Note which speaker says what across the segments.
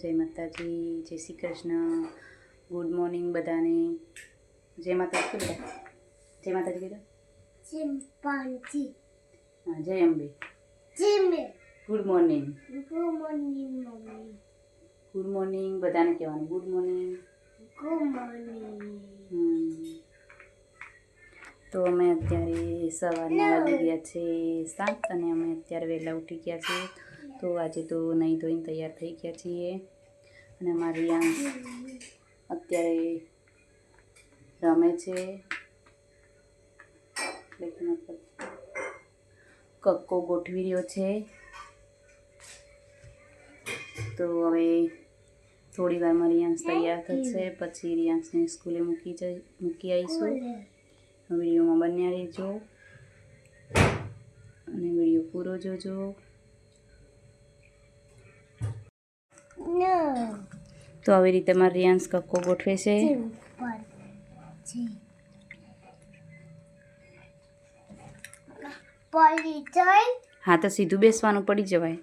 Speaker 1: જય માતાજી જય શ્રી કૃષ્ણ ગુડ મોર્નિંગ બધાને. જય માતાજી કીધું? જય માતાજી કીધું?
Speaker 2: ચિંપાંજી
Speaker 1: હા જય અંબે.
Speaker 2: ચિમે
Speaker 1: ગુડ મોર્નિંગ.
Speaker 2: ગુમોની મમ્મી.
Speaker 1: ગુડ મોર્નિંગ બધાને કહેવાનું. Good morning.
Speaker 2: ગુમોની
Speaker 1: તો અમે અત્યારે સવારના વાગી ગયા છે સાત અને અમે અત્યારે વહેલા ઉઠી ગયા છીએ તો આજે તો નહીં ધોઈને તૈયાર થઈ ગયા છીએ. અને મારી આમ અત્યારે રમે છે. કક્કો ગોઠવી રહ્યો છે. તો હવે થોડી વારમાં રિયાંશ તૈયાર થશે. પછી રિયાંશને સ્કૂલે મૂકી જઈ, મૂકી આવીશું. વિડીયોમાં બન્યા રહેજો. અને વીડિયો પૂરો જોજો
Speaker 2: નો
Speaker 1: તો આવી રીતે મારે રિયાન્સ કક્કો ગોઠવે છે. હા તો સીધું બેસવાનું પડી જવાય.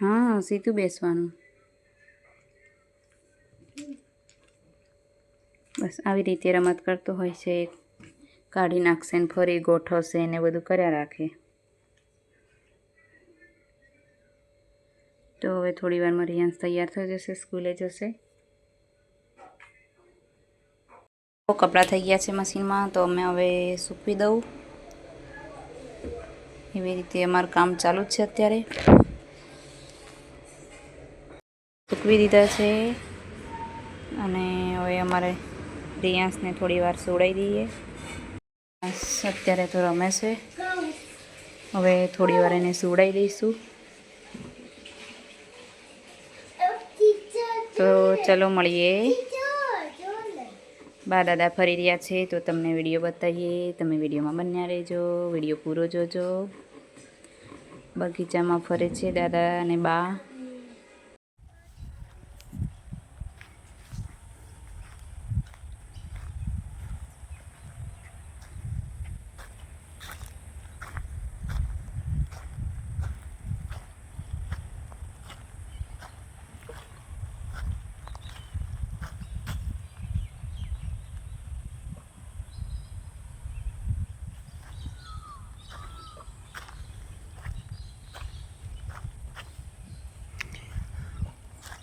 Speaker 1: હા સીધું બેસવાનું. બસ આવી રીતે રમત કરતો હોય છે. કાઢી નાખશે ને ફરી ગોઠવશે ને બધું કર્યા રાખે. તો હવે થોડી વારમાં રિયાન્સ તૈયાર થઈ જશે સ્કૂલે જશે. કપડાં થઈ ગયા છે મશીનમાં, તો અમે હવે સૂકવી દઉં. એવી રીતે અમારું કામ ચાલુ જ છે અત્યારે. સૂકવી દીધા છે અને હવે અમારે રિયાન્સને થોડી વાર સુવડાવી દઈએ. અત્યારે તો રમે છે. હવે થોડી વાર એને સુવડાવી દઈશું. તો ચલો મળીએ. બા દાદા ફરી રહ્યા છે તો તમને વીડિયો બતાવીએ. તમે વિડીયોમાં બન્યા રહેજો, વીડિયો પૂરો જોજો. બગીચામાં ફરે છે દાદા અને બા.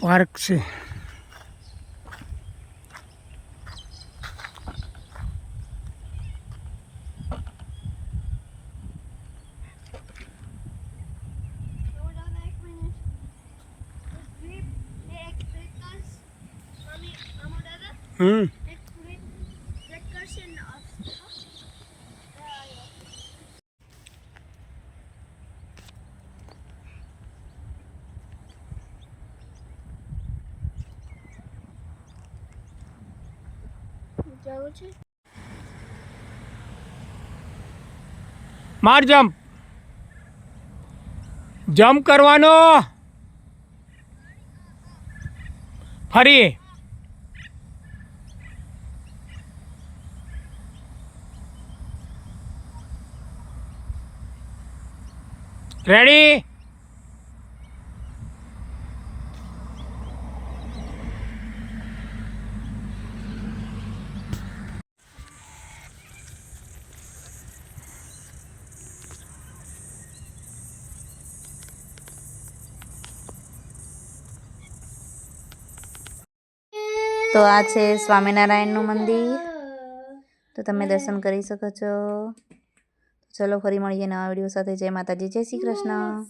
Speaker 3: પાર્ક છે હમ માર જમ્પ જમ્પ કરવાનો. ફરી. રેડી
Speaker 1: તો આ છે સ્વામિનારાયણનું મંદિર. તો તમે દર્શન કરી શકો છો. ચલો ફરી મળીએ નવા વીડિયો સાથે. જય માતાજી. જય શ્રી કૃષ્ણ.